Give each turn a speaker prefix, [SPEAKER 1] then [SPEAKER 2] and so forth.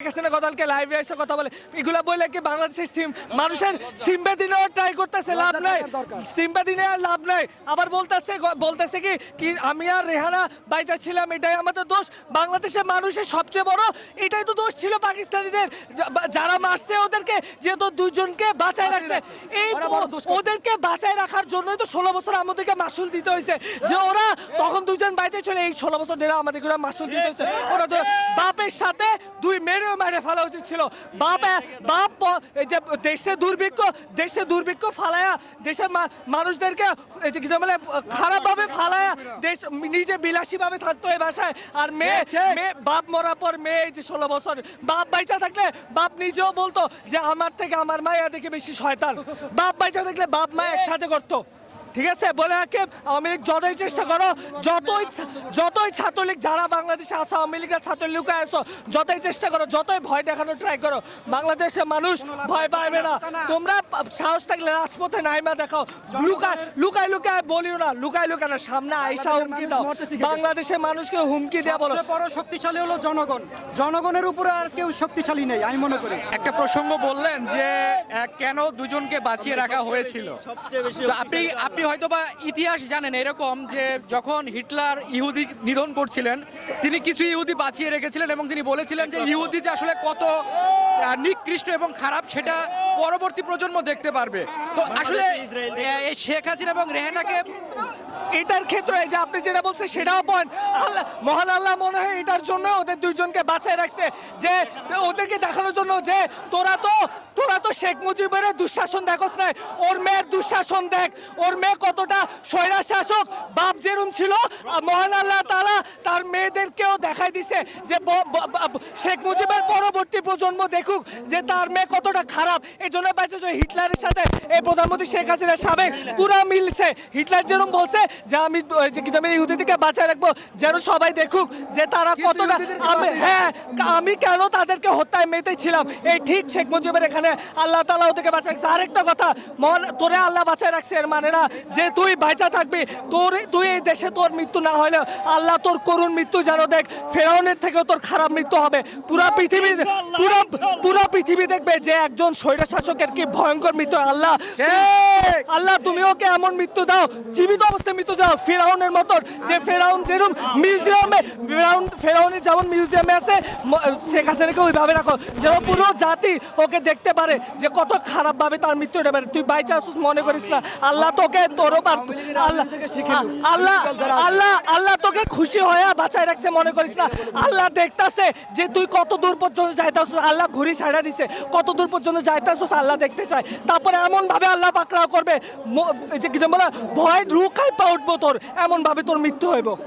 [SPEAKER 1] হাসিনা গতকালকে লাইভে এসে কথা বলে এগুলা বলে কি বাংলাদেশের সিম মানুষের সিম্পাতি নেওয়ার ট্রাই করতেছে লাভ নাই সিম্পাতি নেওয়ার লাভ নাই আবার বলতেছে বলতেছে কি কি আমি আর রেহানা বাইচা ছিলাম এটাই আমাদের দোষ বাংলাদেশের মানুষের সবচেয়ে বড় এটাই তো দোষ ছিল পাকিস্তানিদের যারা মারছে ওদেরকে যেহেতু বাঁচায় রাখছে এই
[SPEAKER 2] বড় দোষ
[SPEAKER 1] ওদেরকে বাঁচায় রাখার জন্যই তো ষোলো বছর আমাদেরকে মাসুল দিতে হয়েছে যে ওরা তখন দুজন বাইচে ছিল এই ষোলো বছর ধরে আমাদেরকে মাসুল দিতে হয়েছে ওরা বাপের সাথে দুই মেরেও মেরে ফেলা উচিত ছিল। বাপ বাপ যে দেশে দুর্ভিক্ষ দেশে দুর্ভিক্ষ ফালায়া দেশের মানুষদেরকে যে খারাপভাবে ফালায়া দেশ নিজে বিলাসীভাবে থাকতো এই ভাষায়। আর মেয়ে মেয়ে বাপ মরার পর মেয়ে এই যে ষোলো বছর বাপ বাইচা থাকলে বাপ নিজেও বলতো যে আমার থেকে আমার মায়া দেখে বেশি শয়তান। বাপ বাইচা থাকলে বাপ মা একসাথে করতো। ঠিক আছে বলে রাখে আওয়ামী লীগ যতই চেষ্টা করো যতই যতই ছাত্রলীগ যারা বাংলাদেশে আসো আওয়ামী লীগের ছাত্রলীগ আসো যতই চেষ্টা করো যতই ভয় দেখানোর ট্রাই করো বাংলাদেশের মানুষ ভয় পাবে না। তোমরা সাহস থাকলে রাজপথে নাইমা দেখাও। লুকায় লুকায় লুকায় বলিও না লুকায় লুকায় না সামনে আইসা হুমকি দাও। বাংলাদেশের মানুষকে হুমকি দেওয়া বলো।
[SPEAKER 2] বড় শক্তিশালী হলো জনগণ। জনগণের উপরে আর কেউ শক্তিশালী নেই আমি মনে করি।
[SPEAKER 3] একটা প্রসঙ্গ বললেন যে কেন দুজনকে বাঁচিয়ে রাখা হয়েছিল? আপনি আপনি হয়তোবা ইতিহাস জানেন এরকম যে যখন হিটলার ইহুদি নিধন করছিলেন, তিনি কিছু ইহুদি বাঁচিয়ে রেখেছিলেন এবং তিনি বলেছিলেন যে ইহুদি যে আসলে কত নিকৃষ্ট এবং খারাপ সেটা পরবর্তী প্রজন্ম দেখতে পারবে। তো আসলে এই শেখ হাসিনা এবং রেহানাকে
[SPEAKER 1] এটার ক্ষেত্রে যে আপনি যেটা বলছেন সেটাও পয়েন্ট আল্লাহ, মহান আল্লাহ মনে হয় এটার জন্য ওদের দুইজনকে বাঁচায় রাখছে, যে ওদেরকে দেখানোর জন্য যে তোরা তো তো শেখ মুজিবের দুঃশাসন দেখোস না ওর মেয়ের দুঃশাসন দেখ। ওর মেয়ে কতটা স্বৈরা শাসক? বাপ যেরম ছিল মহান আল্লাহ তাআলা তার মেয়েদেরকেও দেখাই দিছে যে শেখ মুজিবের পরবর্তী প্রজন্ম দেখুক যে তার মেয়ে কতটা খারাপ। এই জন্য পাইছে যে হিটলারের সাথে এই প্রধানমন্ত্রী শেখ হাসিনা সাবেক পুরা মিলছে। হিটলার যেরকম বলছে যে আমি আমি ইহুদিদেরকে বাঁচায় রাখব যেন সবাই দেখুক যে তারা কতটা আমি হ্যাঁ আমি কেন তাদেরকে হত্যায় মেতেছিলাম? এই ঠিক শেখ মুজিবের এখানে আল্লাহ তালা ওদেরকে বাঁচায় রাখছে আরেকটা কথা মন তোরে আল্লাহ বাঁচায় রাখছে এর মানে না যে তুই বাঁচা থাকবি তোর তুই এই দেশে তোর মৃত্যু না হলে আল্লাহ তোর করুণ মৃত্যু যেন দেখ ফেরাউনের থেকেও তোর খারাপ মৃত্যু হবে। পুরা পৃথিবী পুরা পুরা পৃথিবী দেখবে যে একজন স্বৈরশাসকের কি ভয়ঙ্কর মৃত্যু। আল্লাহ আল্লাহ তুমি ওকে এমন মৃত্যু দাও জীবিত অবস্থায় মৃত্যু দাও ফেরাউনের মতন। যে ফেরাউন যেরকম মিউজিয়ামে ফেরাউন ফেরাউনের যেমন মিউজিয়ামে আছে শেখ হাসিনাকে ওইভাবে রাখো যেন পুরো জাতি ওকে দেখতে পারে যে কত খারাপ ভাবে তার মৃত্যু হতে পারে। তুই বাই চান্স মনে করিস না। আল্লাহ তোকে তোরও পার আল্লাহ আল্লাহ আল্লাহ আল্লাহ তোকে খুশি হয়ে বাঁচায় রাখছে মনে করিস না। আল্লাহ দেখতাছে যে তুই কত দূর পর্যন্ত যাইতাছিস আল্লাহ ঘুরি ছাড়া দিছে। কত দূর পর্যন্ত যাইতাছিস আল্লাহ দেখতে চায়। তারপরে এমন ভাবে আল্লাহ পাকড়াও করবে। যে কি যে বলে, ভয় রুকাই পা উঠবো তোর এমন ভাবে তোর মৃত্যু হইব।